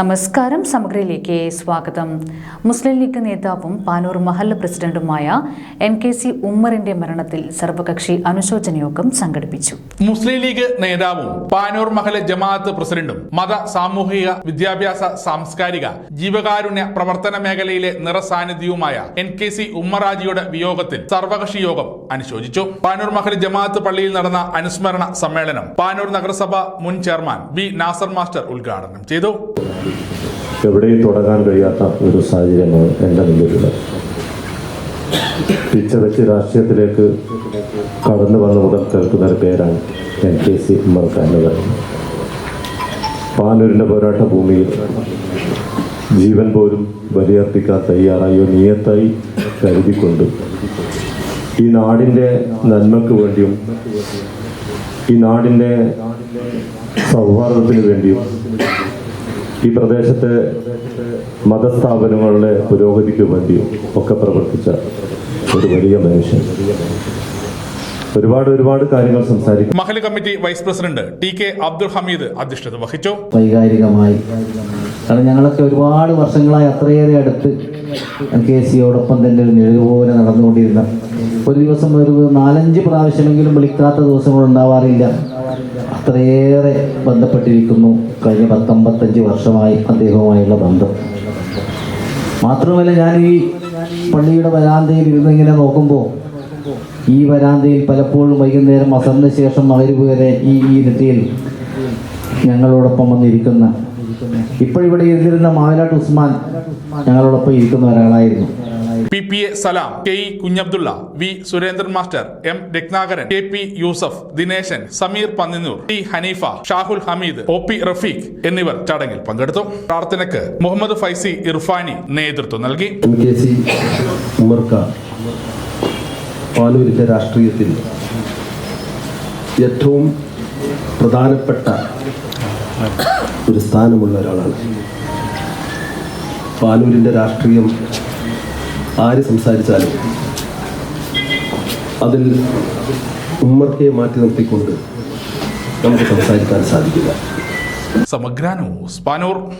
നമസ്കാരം സമഗ്രയിലേക്ക് സ്വാഗതം. മുസ്ലിം ലീഗ് നേതാവും പാനൂർ മഹല്ല പ്രസിഡന്റുമായ എൻ കെ സി ഉമ്മറിന്റെ മരണത്തിൽ സർവകക്ഷി അനുശോചന യോഗം സംഘടിപ്പിച്ചു. മുസ്ലിം ലീഗ് നേതാവും പാനൂർ മഹല ജമാഅത്ത് പ്രസിഡന്റും മത സാമൂഹിക വിദ്യാഭ്യാസ സാംസ്കാരിക ജീവകാരുണ്യ പ്രവർത്തന മേഖലയിലെ നിറസാന്നിധ്യവുമായ എൻ കെ സി ഉമ്മറാജിയുടെ വിയോഗത്തിൽ സർവകക്ഷി യോഗം അനുശോചിച്ചു. പാനൂർ മഹല ജമാഅത്ത് പള്ളിയിൽ നടന്ന അനുസ്മരണ സമ്മേളനം പാനൂർ നഗരസഭ മുൻ ചെയർമാൻ ബി നാസർ മാസ്റ്റർ ഉദ്ഘാടനം ചെയ്തു. എവിടെയും തുടങ്ങാൻ കഴിയാത്ത ഒരു സാഹചര്യമാണ് എന്റെ മുന്നിലുള്ളത്. പിച്ചവെച്ച് രാഷ്ട്രീയത്തിലേക്ക് കടന്നു വന്ന മുതൽ കേൾക്കുന്ന ഒരു പേരാണ് എൻ കെ സി ഉമ്മർക്ക് എന്ന് പറയുന്നത്. പാനൂരിന്റെ പോരാട്ട ഭൂമിയിൽ ജീവൻ പോലും ബലിയർപ്പിക്കാൻ തയ്യാറായോ നിയത്തായി കരുതിക്കൊണ്ട് ഈ നാടിന്റെ നന്മയ്ക്ക് വേണ്ടിയും ഈ നാടിന്റെ സൗഹാർദ്ദത്തിന് വേണ്ടിയും ഈ പ്രദേശത്തെ മതസ്ഥാപനങ്ങളുടെ പുരോഗതിക്ക് വേണ്ടിയും ഒക്കെ പ്രവർത്തിച്ച ഒരു വലിയ മനുഷ്യൻ. ഒരുപാട് ഒരുപാട് കാര്യങ്ങൾ സംസാരിക്കും. Mahal committee vice president T K Abdul Hameed അധ്യക്ഷത വഹിച്ചു. വൈകാരികമായി. കാരണം ഞങ്ങളൊക്കെ ഒരുപാട് വർഷങ്ങളായി അത്രയേറെ അടുത്ത് കെ സിയോടൊപ്പം തന്നെ ഒരു നിഴൽ പോലെ നടന്നുകൊണ്ടിരുന്ന ഒരു ദിവസം ഒരു നാലഞ്ച് പ്രാവശ്യമെങ്കിലും വിളിക്കാത്ത ദിവസങ്ങൾ ഉണ്ടാവാറില്ല. അത്രയേറെ ബന്ധപ്പെട്ടിരിക്കുന്നു. കഴിഞ്ഞ പത്തൊമ്പത്തഞ്ച് വർഷമായി അദ്ദേഹവുമായുള്ള ബന്ധം. മാത്രമല്ല ഞാൻ ഈ പള്ളിയുടെ വരാന്തയിൽ ഇരുന്നിങ്ങനെ നോക്കുമ്പോൾ ഈ വരാന്തയിൽ പലപ്പോഴും വൈകുന്നേരം അസറിന് ശേഷം മകരുവ് വരെ ഈ നെറ്റിയിൽ ഞങ്ങളോടൊപ്പം വന്നിരിക്കുന്ന ഇപ്പോഴിവിടെ ഇരുന്നിരുന്ന മാവിലാട്ട് ഉസ്മാൻ ഞങ്ങളോടൊപ്പം ഇരിക്കുന്ന ഒരാളായിരുന്നു. P P A Salam K E Kunhabdulla V Surendran master M Ratnakaran K P Yusuf Dineshan Sameer Panninnur T Haneefa Shahul Hameed O P Rafeeq എന്നിവർ ചടങ്ങിൽ പങ്കെടുത്തു. പ്രാർത്ഥനയ്ക്ക് മുഹമ്മദ് ഫൈസി ഇർഫാനി നേതൃത്വം നൽകി. ഉമ്മർക്ക രാഷ്ട്രീയത്തിൽ ഏറ്റവും പ്രധാനപ്പെട്ട ഒരു സ്ഥാനമുള്ള ഒരാളാണ്. പാലൂരിന്റെ രാഷ്ട്രീയം ആര് സംസാരിച്ചാലും അതിൽ ഉമ്മർക്കയെ മാറ്റി നിർത്തിക്കൊണ്ട് നമുക്ക് സംസാരിക്കാൻ സാധിക്കില്ല. സമഗ്ര ന്യൂസ്